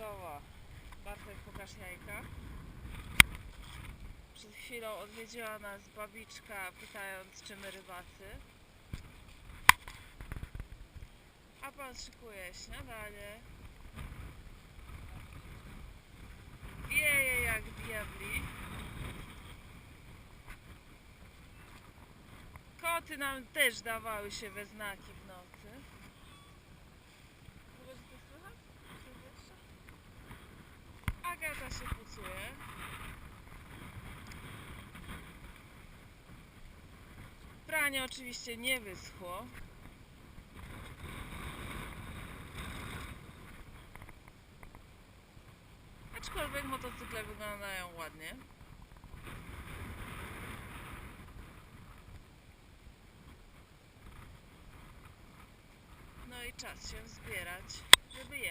Noclegowa. Bartek, pokaż jajka. Przed chwilą odwiedziła nas babiczka, pytając, czy my rybacy. A pan szykuje śniadanie. Wieje jak diabli. Koty nam też dawały się we znaki w nocy. Pranie oczywiście nie wyschło. Aczkolwiek motocykle wyglądają ładnie. No i czas się zbierać, żeby dalej.